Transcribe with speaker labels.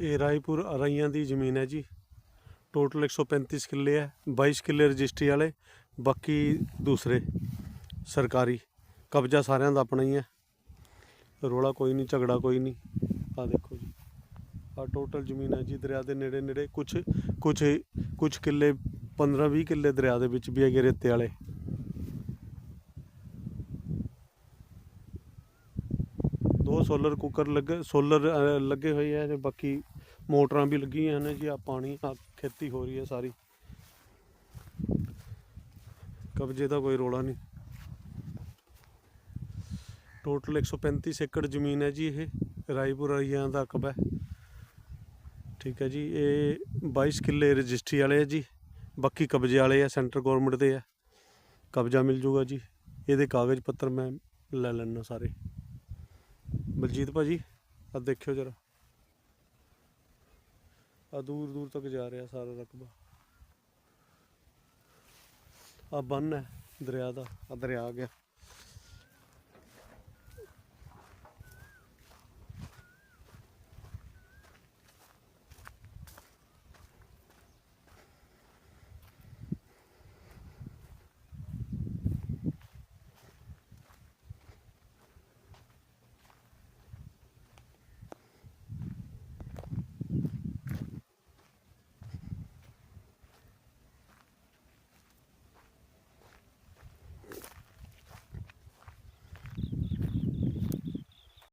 Speaker 1: ਇਹ ਰਾਏਪੁਰ ਅਰਾਈਆਂ ਦੀ ਜ਼ਮੀਨ ਹੈ ਜੀ। ਟੋਟਲ 135 ਕਿੱਲੇ ਹੈ 22 ਕਿੱਲੇ ਰਜਿਸਟਰੀ ਵਾਲੇ, ਬਾਕੀ ਦੂਸਰੇ ਸਰਕਾਰੀ। ਕਬਜ਼ਾ ਸਾਰਿਆਂ ਦਾ ਆਪਣਾ ਹੀ ਹੈ। ਰੋਲਾ ਕੋਈ ਨਹੀਂ, ਝਗੜਾ ਕੋਈ ਨਹੀਂ। ਆ ਦੇਖੋ ਜੀ। ਆ ਟੋਟਲ ਜ਼ਮੀਨ ਹੈ ਜੀ, ਦਰਿਆ ਦੇ ਨੇੜੇ ਨੇੜੇ ਕੁਝ ਕੁਝ ਕੁਝ ਕਿੱਲੇ 15 20 ਕਿੱਲੇ ਦਰਿਆ ਦੇ ਵਿੱਚ ਵੀ ਹੈਗੇ ਰੇਤੇ ਵਾਲੇ। ਦੋ ਸੋਲਰ ਕੁੱਕਰ ਲੱਗੇ ਸੋਲਰ ਲੱਗੇ ਹੋਏ ਆ ਤੇ ਬਾਕੀ ਮੋਟਰਾਂ ਵੀ ਲੱਗੀਆਂ ਹਨ ਜੀ, ਆ ਪਾਣੀ ਖੇਤੀ ਹੋ ਰਹੀ ਹੈ ਸਾਰੀ। ਕਬਜ਼ੇ ਦਾ ਕੋਈ ਰੋਲਾ ਨਹੀਂ। ਟੋਟਲ 135 ਏਕੜ ਜ਼ਮੀਨ ਹੈ ਜੀ ਇਹ, ਰਾਏਪੁਰ ਅਰੀਆਂ ਦਾ ਕਬਾ ਠੀਕ ਹੈ ਜੀ, ਇਹ 22 ਕਿੱਲੇ ਰਜਿਸਟਰੀ ਵਾਲੇ ਆ ਜੀ, ਬਾਕੀ ਕਬਜ਼ੇ ਵਾਲੇ ਆ, ਸੈਂਟਰ ਗਵਰਨਮੈਂਟ ਦੇ ਆ। ਕਬਜ਼ਾ ਮਿਲ ਜੂਗਾ ਜੀ, ਇਹਦੇ ਕਾਗਜ਼ ਪੱਤਰ ਮੈਂ ਲੈ ਲੈਣਾ ਸਾਰੇ। ਬਲਜੀਤ ਭਾਜੀ ਆ ਦੇਖਿਓ ਜਰਾ। ਆ ਦੂਰ ਦੂਰ ਤੱਕ ਜਾ ਰਿਹਾ ਸਾਰਾ ਰਕਬਾ। ਆ ਬੰਨ ਹੈ ਦਰਿਆ ਦਾ ਆ ਦਰਿਆ ਗਿਆ।